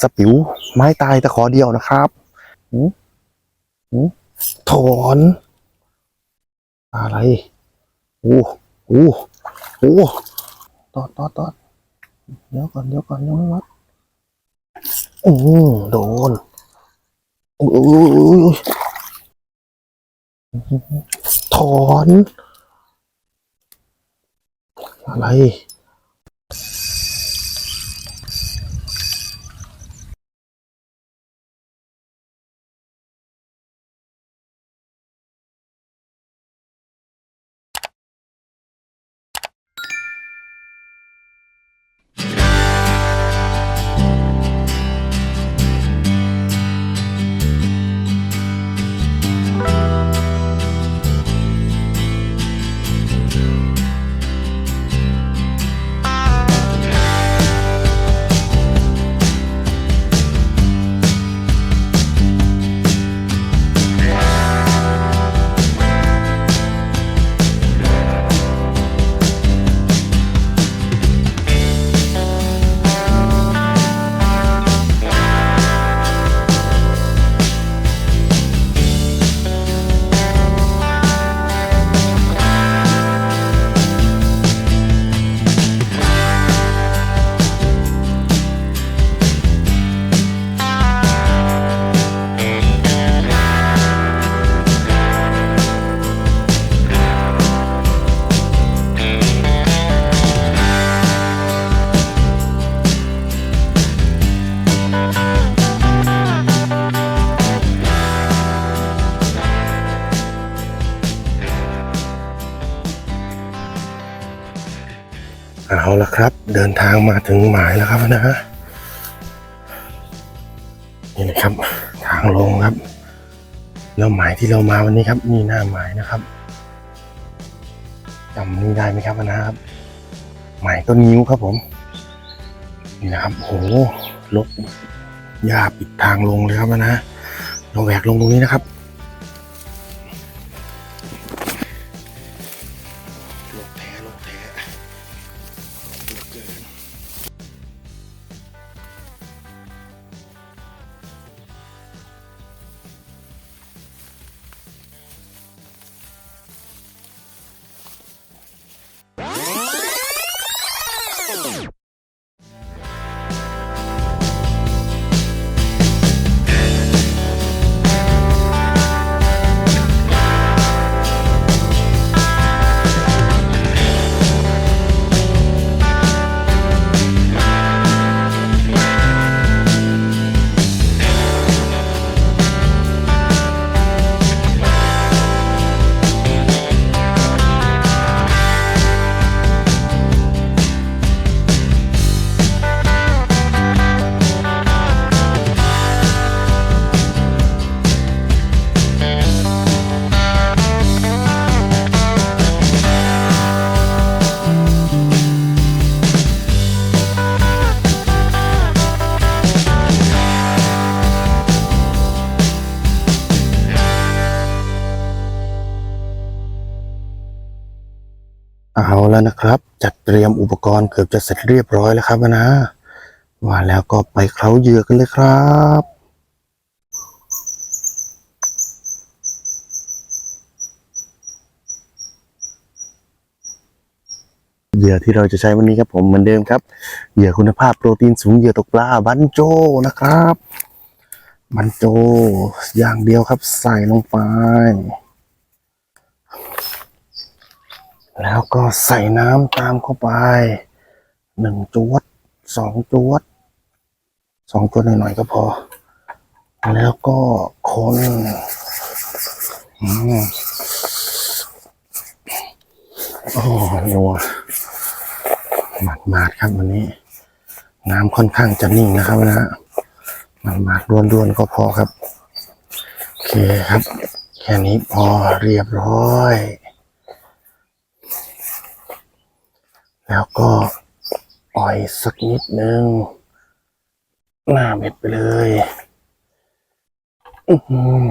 สปิวไม้ตายตะขอเดียวนะครับหืมหืมถอนอะไรโอ้โอ้โอ้ตอดตอดตอดเดี๋ยวก่อนเดี๋ยวก่อนยังไม่วัดอืมโดนโอ้ยโอ้ยโอ้ยโอ้ยถอน อะไรางมาถึงหมายแล้วครับนะฮะนี่นะครับ ทางลงครับ แล้วหมายที่เรามาวันนี้ครับนี่หน้าหมายนะครับจำนี่ได้ไหมครับนะครับ หมายต้นนิ้วครับผม นี่นะครับโอ้โหรถหญ้าปิดทางลงเลยครับนะเราแหวกลงตรงนี้นะครับ เตรียมอุปกรณ์เกือบจะเสร็จเรียบร้อยแล้วครับนะ ว่าแล้วก็ไปเคล้าเหยื่อกันเลยครับเหยื่อที่เราจะใช้วันนี้ครับผมเหมือนเดิมครับเหยื่อคุณภาพโปรตีนสูงเหยื่อตกปลาบันโจนะครับ บันโจอย่างเดียวครับใส่ลงไป แล้วก็ใส่น้ำตามเข้าไปหนึ่งจวดสองจวดสองจวดหน่อยๆก็พอ แล้วก็คนอืมโอ้นัวหมาดมาดๆครับวันนี้ น้ำค่อนข้างจะนิ่งนะครับนะหมาดมาดๆด้วนๆก็พอครับ โอเคครับ แค่นี้พอเรียบร้อย แล้วก็อ่อยสักนิดนึง หน้าเม็ดไปเลยอืม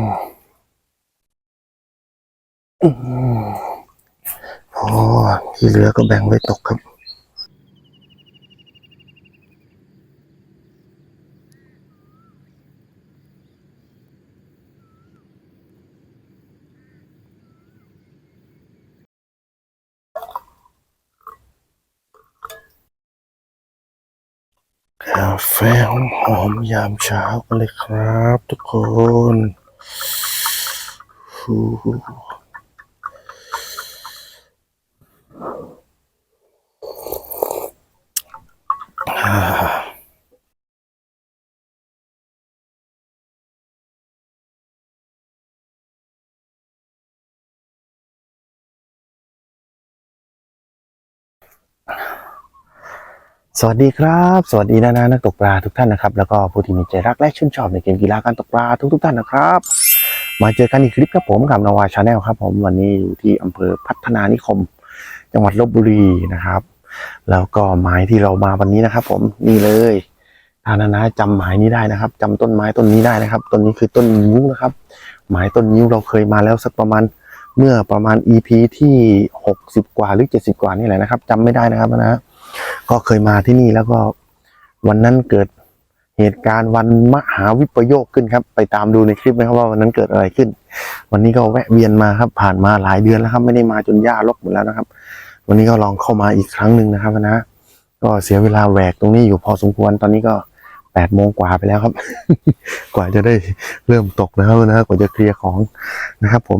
อืมอพอที่เหลือก็แบ่งไว้ตกครับ แฟหอมๆยามเช้ากันเลยครับทุกคน สวัสดีครับ สวัสดีนานานักตกปลาทุกท่านนะครับ แล้วก็ผู้ที่มีใจรักและชื่นชอบในเกมกีฬาการตกปลาทุกๆท่านนะครับ มาเจอกันอีกคลิปครับผมกับนาวาชาแนลครับผมวันนี้อยู่ที่อำเภอพัฒนานิคม จังหวัดลบบุรีนะครับ แล้วก็ไม้ที่เรามาวันนี้นะครับ ผมนี่เลยทานานาจำไม้นี้ได้นะครับจำต้นไม้ต้นนี้ได้นะครับต้นนี้คือต้นนิ้วนะครับ ไม้ต้นนิ้วเราเคยมาแล้วสักประมาณเมื่อประมาณ EP ที่ 60 กว่าหรือ 70 กว่านี่แหละนะครับจำไม่ได้นะครับนะ ก็เคยมาที่นี่แล้วก็วันนั้นเกิดเหตุการณ์วันมหาวิปโยคขึ้นครับ ไปตามดูในคลิปนะครับว่าวันนั้นเกิดอะไรขึ้น วันนี้ก็แวะเวียนมาครับ ผ่านมาหลายเดือนแล้วครับ ไม่ได้มาจนหญ้าลกหมดแล้วนะครับ วันนี้ก็ลองเข้ามาอีกครั้งหนึ่งนะครับนะ ก็เสียเวลาแหวกตรงนี้อยู่พอสมควรตอนนี้ก็แปดโมงกว่าไปแล้วครับ กว่าจะได้เริ่มตกนะครับนะกว่าจะเคลียร์ของนะครับ ผม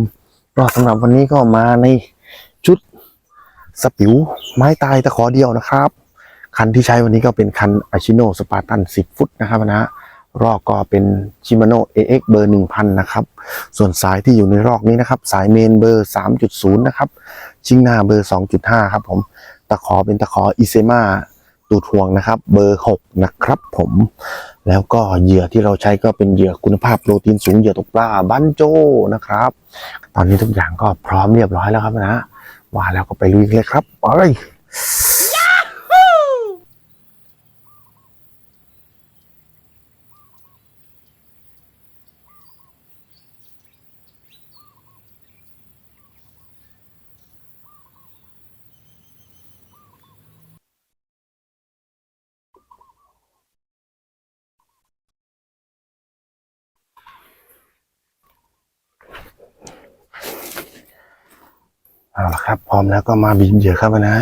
ก็สำหรับวันนี้ก็มาใน สปิวไม้ตายตะขอเดียวนะครับ คันที่ใช้วันนี้ก็เป็นคันอาชิโนสปาตัน 10 ฟุตนะครับนะรอกก็เป็นชิมาโน่ AX เบอร์ 1000 นะครับ ส่วนสายที่อยู่ในรอกนี้นะครับ สายเมนเบอร์ 3.0 นะครับ ชิงหน้าเบอร์ 2.5 ครับผม ตะขอเป็นตะขออิเซมาตูดห่วงนะครับ เบอร์ 6 นะครับผม แล้วก็เหยื่อที่เราใช้ก็เป็นเหยื่อคุณภาพโปรตีนสูงเหยื่อตกปลาบันโจนะครับ ตอนนี้ทุกอย่างก็พร้อมเรียบร้อยแล้วครับนะ ว่าแล้วก็ไปลุยเลยครับไป เอาละครับ พร้อมแล้วก็มาบีบเหยื่อครับนะ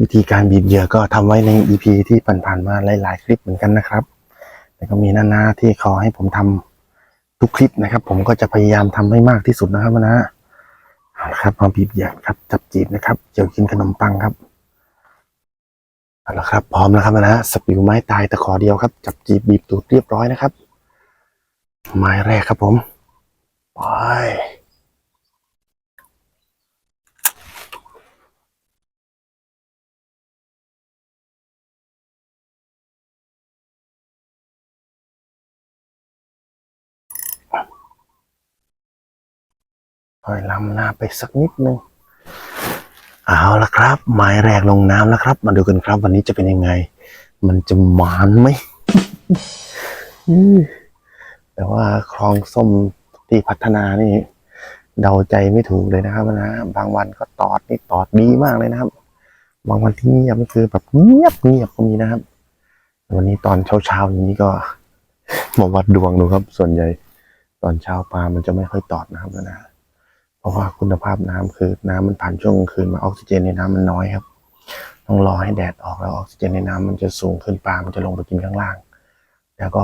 วิธีการบีบเหยื่อก็ทำไว้ใน EP ที่ผ่านๆมาหลายๆคลิปเหมือนกันนะครับ แต่ก็มีหน้าๆที่ขอให้ผมทำทุกคลิปนะครับ ผมก็จะพยายามทำให้มากที่สุดนะครับนะเอาละครับมาบีบเหยื่อครับ จับจีบนะครับเจียวกินขนมปังครับเอาละครับ พร้อมแล้วครับนะสปิวไม้ตายตะขอเดียวครับ จับจีบบีบตูดเรียบร้อยนะครับ ไม้แรกครับผมไป ถอยลำหน้าไปสักนิดนึงเอาละครับ ไม้แรกลงน้ำแล้วครับ มาดูกันครับ วันนี้จะเป็นยังไง มันจะหมานไหมแต่ว่าคลองส้มที่พัฒนานี่ เดาใจไม่ถูกเลยนะครับนะบางวันก็ตอดนี่ตอดดีมากเลยนะครับ บางวันที่เงียบก็คือแบบเงียบเงียบก็มีนะครับ วันนี้ตอนเช้าเช้าๆอย่างนี้ก็มาวัดดวงดูครับ ส่วนใหญ่ ตอนเช้าปลามันจะไม่ค่อยตอดนะครับนะ เพราะว่าคุณภาพน้ำคือน้ำมันผ่านช่วงกลางคืนมาออกซิเจนในน้ำมันน้อยครับ ต้องรอให้แดดออกแล้วออกซิเจนในน้ำมันจะสูงขึ้นปลา มันจะลงไปกินข้างล่าง แล้วก็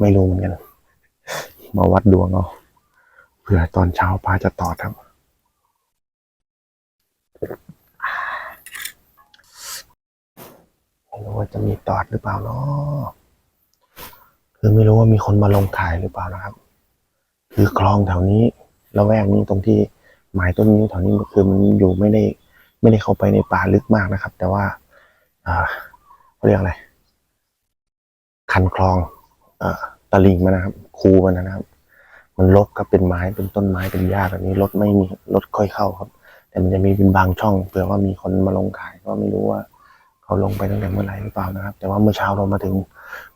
ไม่รู้เหมือนกัน มาวัดดวงเอาเผื่อตอนเช้าปลาจะตอดครับ ไม่รู้ว่าจะมีตอดหรือเปล่าเนาะคือไม่รู้ว่ามีคนมาลงขายหรือเปล่านะครับ คือคลองแถวนี้ ละแวกนี้ตรงที่หมายต้นนิ้แถวนี้คือมันอยู่ไม่ได้ไม่ได้เข้าไปในป่าลึกมากนะครับ แต่ว่าอ่าเขาเรียกอะไร คันคลองเอ่อตะลิงมันนะครับ คูมันนะครับ มันรกครับเป็นไม้เป็นต้นไม้เป็นหญ้าแบบนี้รถไม่มีรถค่อยเข้าครับ แต่มันจะมีเป็นบางช่องเผื่อว่ามีคนมาลงขายก็ไม่รู้ว่าเขาลงไปตั้งแต่เมื่อไหร่หรือเปล่านะครับ แต่ว่าเมื่อเช้าเรามาถึง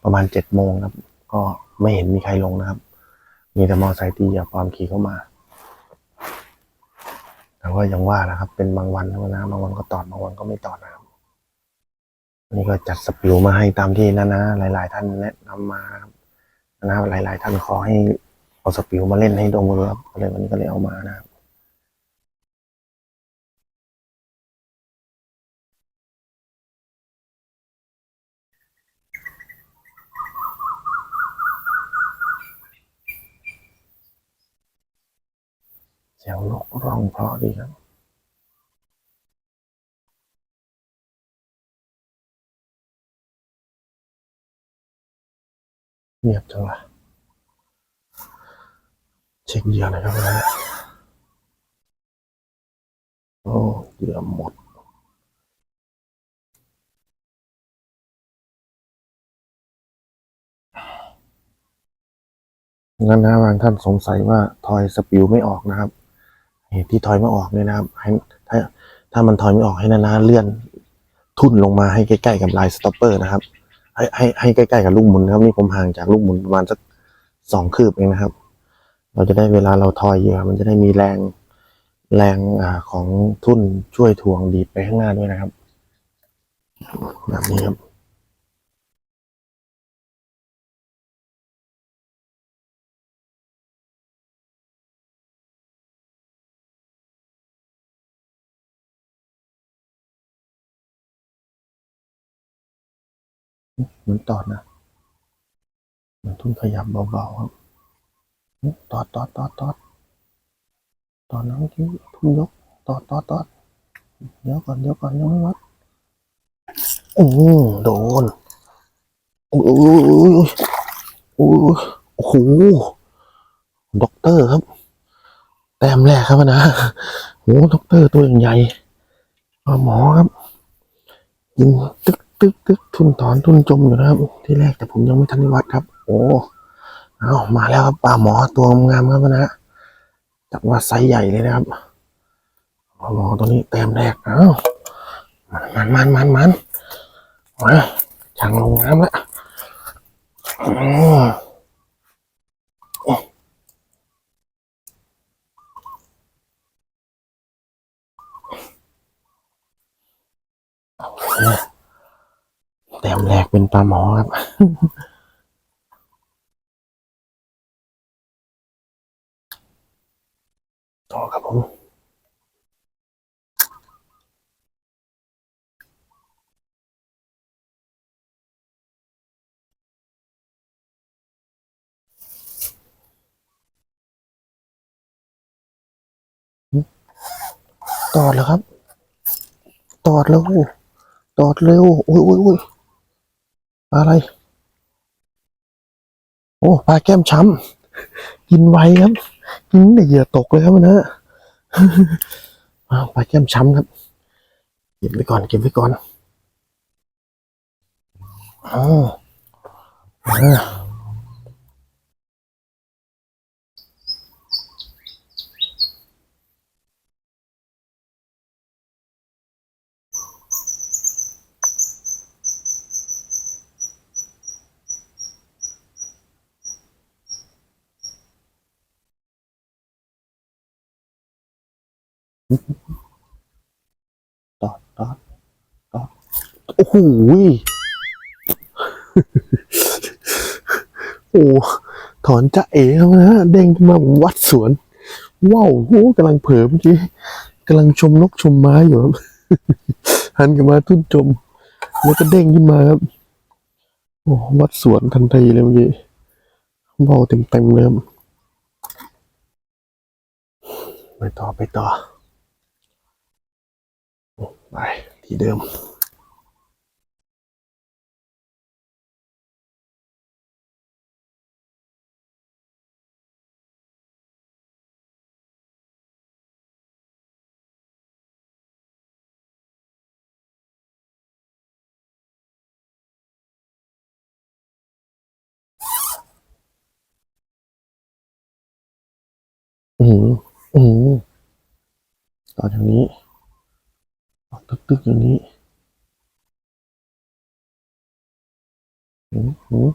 ประมาณเจ็ดโมงครับ ก็ไม่เห็นมีใครลงนะครับ มีแต่มอไซค์ตีอย่าความขี่เข้ามา แต่ว่ายังว่านะครับ เป็นบางวันนะนะบางวันก็ตอดบางวันก็ไม่ตอดนะครับวันนี่ก็จัดสปิวมาให้ตามที่นะนะหลาย ๆ ท่านแนะนำมาครับหลาย ๆ ท่านขอให้เอาสปิวมาเล่นให้ดมมือครับเลยวันนี้ก็เลยเอามานะครับ สียงร้องเพราะดีครับเงียบจังวะเช็คเหยื่อหน่อยครับวันนี้โอ้เยื่อหมดงั้นนะบางท่านสงสัยว่าทอยสปิวไม่ออกนะครับ ที่ทอยไม่ออกเนี่ยนะครับให้ถ้าถ้ามันทอยไม่ออกให้นานาเลื่อนทุ่นลงมาให้ใกล้ๆกับลายสต็อปเปอร์นะครับ ให้ให้ให้ใกล้ๆกับลูกหมุนครับนี่ผมห่างจากลูกหมุนประมาณสักสองคืบเองนะครับ เราจะได้เวลาเราทอยเยื่อมันจะได้มีแรงแรงอ่าของทุ่นช่วยถ่วงดีดไปข้างหน้าด้วยนะครับแบบนี้ครับ หมือนตอดนะเหมือนทุ่นขยับเบาๆครับอื้อตอดตอดตอดตอดตอดนะเมื่อกี้ทุ่นยกตอดตอดตอดเดี๋ยวก่อนเดี๋ยวก่อนยังไม่วัดโอ้โดนโอ้ยโอ้ยโอ้ยโอ้โหด็อกเตอร์ครับ แต้มแรกครับนะโอ้ด็อกเตอร์ตัวใหญ่หมอครับยิงตึ๊ก ตึกตึกทุนถอนทุนจมอยู่นะครับ ที่แรกแต่ผมยังไม่ทันได้วัดครับ โอ้เอามาแล้วครับปลาหมอตัวงามครับนะจับว่าไซส์ใหญ่เลยนะครับปลาหมอตัวนี้แต้มแรกเอามันมันมันมันมาช่างลงน้ำละอืม แต้มแรกเป็นปลาหมอครับ ต่อครับผมตอดแล้วครับ ตอดเร็วตอดเร็วโอ้ยโอ้ยโอ้ย ปลาอะไร โอ้ปลาแก้มช้ำกินไวครับ กินแต่เหยื่อตกเลยครับนะปลาแก้มช้ำครับ เก็บไว้ก่อน เก็บไว้ก่อนอ๋อ ตอดตอดตอดโอ้โหโอ้ถอนจะเอ๋ครับนะเด้งขึ้นมาเหมือนวัดสวน ว้าวโหกำลังเผลอเมื่อกี้กำลังชมนกชมไม้อยู่ครับหันกลับมาทุ่นจมแล้วก็เด้งขึ้นมาครับโอ้วัดสวนทันทีเลยเมื่อกี้เบาเต็มเต็มเลยไปต่อไปต่อ ไปที่เดิมอืมอืมต่อจากนี้ ตึกตึกอย่างนี้อืมอืม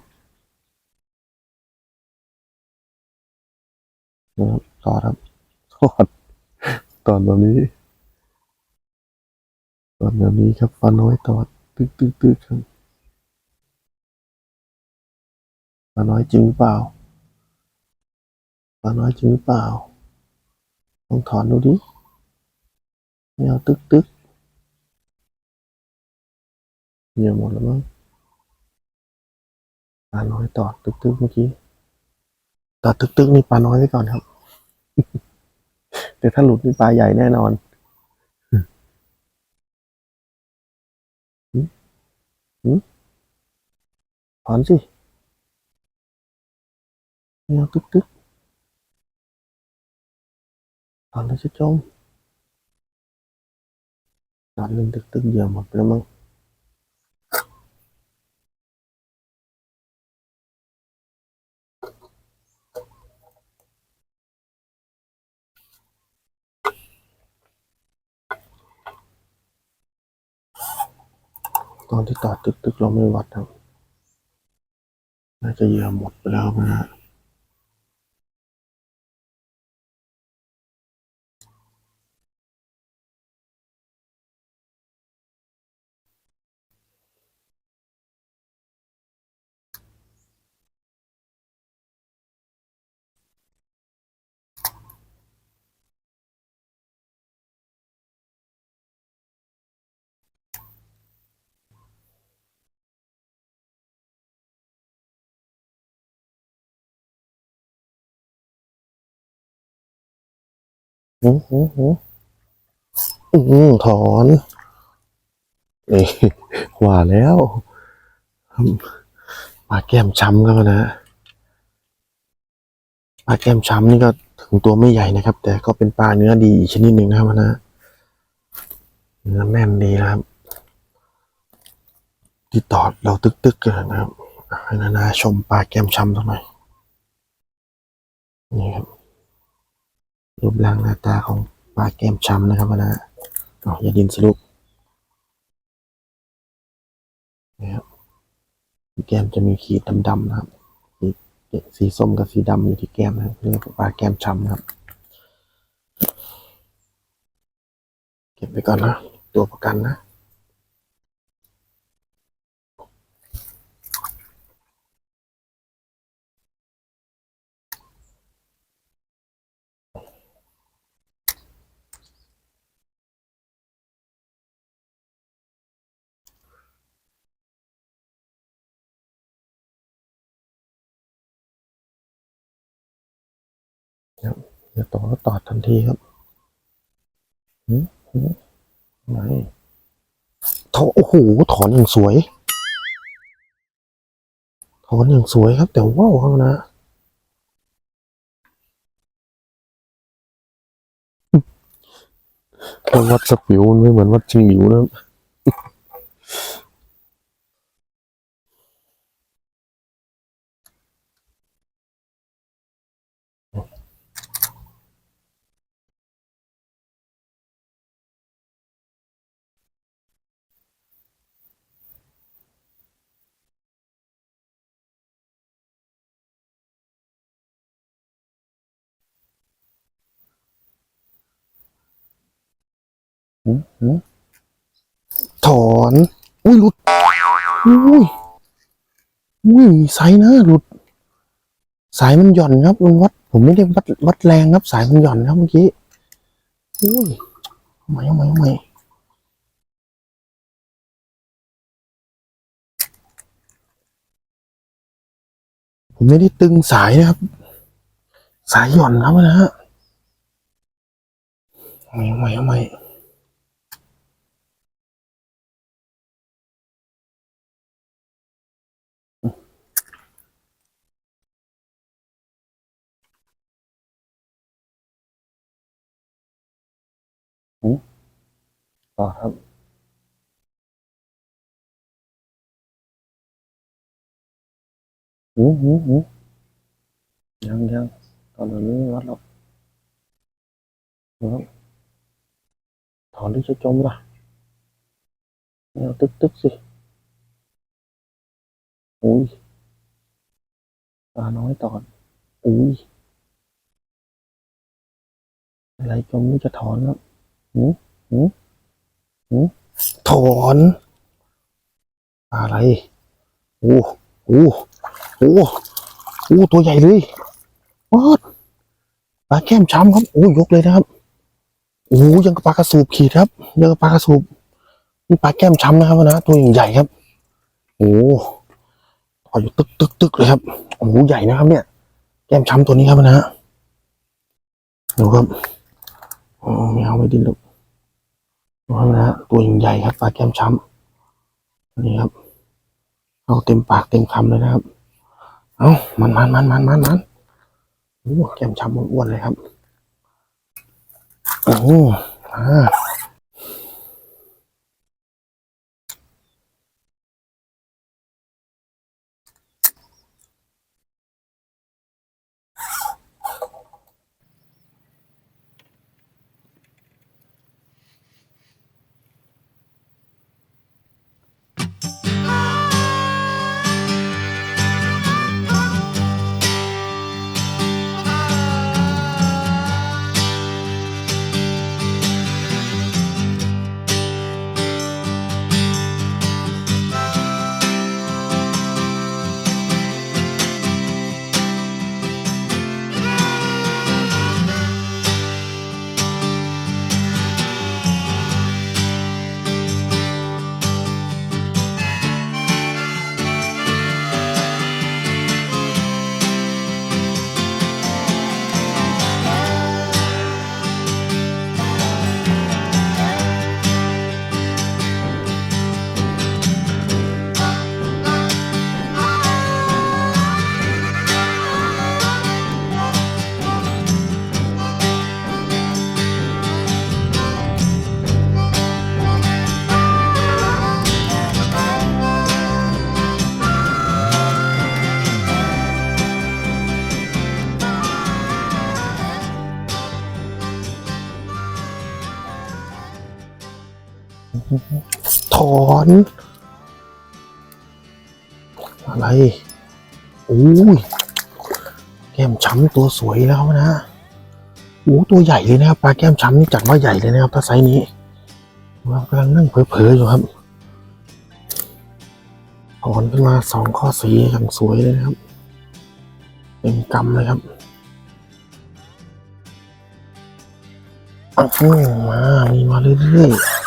นะครับต่อครับตอดตอนแบบนี้ตอนแบบนี้ครับฟ้าน้อยตอดตึกตึกตึกครับฟ้าน้อยจริงเปล่าฟ้าน้อยจริงเปล่าลองถอนดูดิไม่เอาตึกตึก เหยียบหมดแล้วมั้งปลาน้อยต่อตึกตึกเมื่อกี้ตอตึกตึกนี่ปลาน้อยไว้ก่อนครับ แต่ถ้าหลุดนี่ปลาใหญ่แน่นอนหืมหืมถอนสิเอาตึกตึกถอนแล้วจะจมถอนเล่นตึกตึกเยื่อหมดแล้วมั้ง อนที่ต่อตึกตึกเราไม่วัดครับ น่าจะเหยื่อหมดไปแล้วนะฮะ อืมอืมอืมอืมถอนเอ้ยว่าแล้วปลาแก้มช้ำครับนะปลาแก้มช้ำนี่ก็ถึงตัวไม่ใหญ่นะครับ แต่ก็เป็นปลาเนื้อดีอีกชนิดหนึ่งนะครับนะเนื้อแน่นดีนะครับ ที่ตอดเราตึกๆกันนะครับให้นานาชมปลาแก้มช้ำสักหน่อยนี่ครับ รูปร่างหน้าตาของปลาแก้มช้ำนะครับนะอ๋ออย่าดินสรุปนะครับแก้มจะมีขีดดำๆนะครับสีสีส้มกับสีดำอยู่ที่แก้มนะครับเรียกว่าปลาแก้มช้ำครับ เก็บไปก่อนนะ ตัวประกันนะ เดี๋ยวต่อก็ตอดทันทีครับหืมหืมไหนถอนโอ้โหถอนอย่างสวย ถอนอย่างสวยครับ แต่ว้าวครับนะวัดสปิวมันไม่เหมือนวัดชิงหลิวนะครับ ถอน อุ้ยหลุด อุ้ย อุ้ยมีไซนะหลุด สายมันหย่อนครับมันวัด ผมไม่ได้วัดวัดแรงครับสายมันหย่อนครับเมื่อกี้ อุ้ยทำไมทำไมทำไมผมไม่ได้ตึงสายนะครับ สายหย่อนครับนะฮะทำไมทำไมทำไม ต่อครับหูหูหูยังยังตอนนี้วัดหรอกครับถอนที่จะจมล่ะเอาตึกตึกสิอุ้ยปลาน้อยตอนอุ้ยอะไรจมนี่จะถอนครับหูหูหู ถอนอะไรโอ้โอ้โอ้โอ้ตัวใหญ่เลยว้าดปลาแก้มช้ำครับโอ้ยกเลยนะครับโอ้ยังกับปลากระสูบขีดครับยังกับปลากระสูบนี่ปลาแก้มช้ำนะครับนะตัวใหญ่ครับโอ้ต่ออยู่ตึกตึกตึกเลยครับโอ้ใหญ่นะครับ เนี่ย แก้มช้ำตัวนี้ครับนะดูครับอ๋อไม่เอาไม่ดิ้นลูก ดูครับนะตัวใหญ่ๆครับปลาแก้มช้ำนี่ครับ เอาเต็มปากเต็มคำเลยนะครับ เอามันมันมันมันมันมันโอ้แก้มช้ำอ้วนๆเลยครับโอ้อ่า ถอน อะไรโอ้ยแก้มช้ำตัวสวยแล้วนะโอ้ตัวใหญ่เลยนะครับปลาแก้มช้ำนี่จัดว่าใหญ่เลยนะครับถ้าไซส์นี้เรากำลังนั่งเผลอๆอยู่ครับถอนขึ้นมาสองข้อสีอย่างสวยเลยนะครับเต็มกำเลยครับอ้าวมา มีมาเรื่อยๆ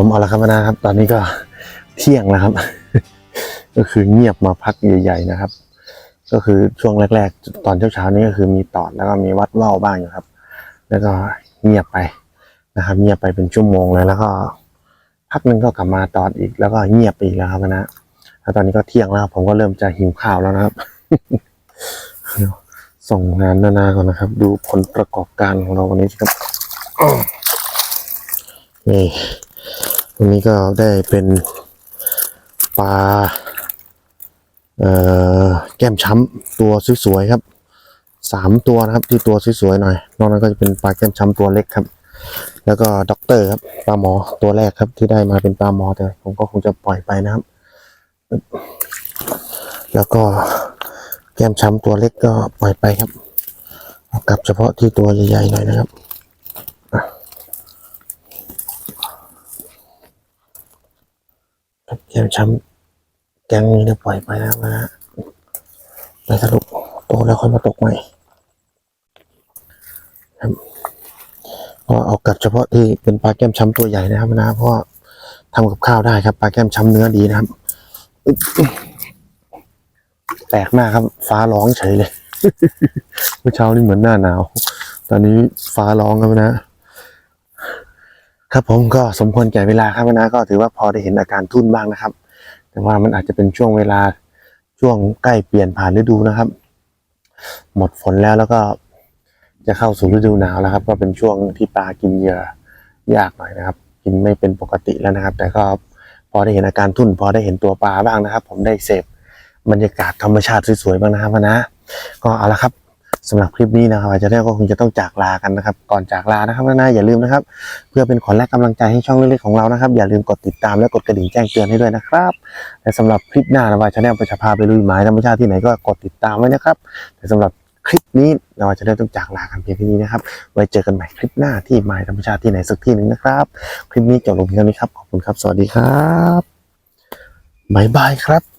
ผมเอาละครับนะครับ ตอนนี้ก็เที่ยงแล้วครับ ก็คือเงียบมาพักใหญ่ ๆ นะครับ ก็คือช่วงแรก ๆ ตอนเช้าๆนี้ก็คือมีตอดแล้วก็มีวัดว่าวบ้างอยู่ครับ แล้วก็เงียบไปนะครับ เงียบไปเป็นชั่วโมงเลยแล้วก็ พักหนึ่งก็กลับมาตอดอีกแล้วก็เงียบไปอีกแล้วครับนะแล้วตอนนี้ก็เที่ยงแล้วผมก็เริ่มจะหิวข้าวแล้วนะครับส่งงานนานาก่อนนะครับ ดูผลประกอบการของเราวันนี้ครับนี่ วันนี้ก็ได้เป็นปลาแก้มช้ำตัวสวยๆครับสามตัวนะครับที่ตัวสวยๆหน่อย นอกนั้นก็จะเป็นปลาแก้มช้ำตัวเล็กครับ แล้วก็ด็อกเตอร์ครับปลาหมอตัวแรกครับที่ได้มาเป็นปลาหมอแต่ผมก็คงจะปล่อยไปนะครับ แล้วก็แก้มช้ำตัวเล็กก็ปล่อยไปครับ กลับเฉพาะที่ตัวใหญ่ๆหน่อยนะครับ แกมช้ำแกงนี้เนี่ยปล่อยไปแล้วนะฮะไปสรุปโตแล้วค่อยมาตกใหม่ครับก็เอากับเฉพาะที่เป็นปลาแก้มช้ำตัวใหญ่นะครับนะเพราะทำกับข้าวได้ครับปลาแก้มช้ำเนื้อดีนะครับอึ๊บแปลกมากครับ ฟ้าร้องเฉยเลยเมื่อเช้านี่เหมือนหน้าหนาว ตอนนี้ฟ้าร้องครับนะ ครับผมก็สมควรแก่เวลาครับนะก็ถือว่าพอได้เห็นอาการทุ่นบ้างนะครับ แต่ว่ามันอาจจะเป็นช่วงเวลาช่วงใกล้เปลี่ยนผ่านฤดูนะครับ หมดฝนแล้วแล้วก็จะเข้าสู่ฤดูหนาวแล้วครับ ก็เป็นช่วงที่ปลากินเหยื่อยากหน่อยนะครับ กินไม่เป็นปกติแล้วนะครับ แต่ก็พอได้เห็นอาการทุ่น พอได้เห็นตัวปลาบ้างนะครับ ผมได้เสพบรรยากาศธรรมชาติสวยๆบ้างนะครับนะก็เอาละครับ สำหรับคลิปนี้นะครับอาจจะเรียกก็คงจะต้องจากลากันนะครับ ก่อนจากลานะครับนะอย่าลืมนะครับ เพื่อเป็นขวัญและกำลังใจให้ช่องเล็กๆของเรานะครับ อย่าลืมกดติดตามและกดกระดิ่งแจ้งเตือนให้ด้วยนะครับ และสำหรับคลิปหน้านะว่าชาแนลประชาพาไปลุยหมายธรรมชาติที่ไหนก็กดติดตามไว้นะครับ แต่สำหรับคลิปนี้เราจะได้ต้องจากลากันเพียงเท่นี้นะครับ ไว้เจอกันใหม่คลิปหน้าที่มายธรรมชาติที่ไหนสักที่หนึ่งนะครับ คลิปนี้จบลงเพียงเท่านี้ครับ ขอบคุณครับ สวัสดีครับบายบายครับ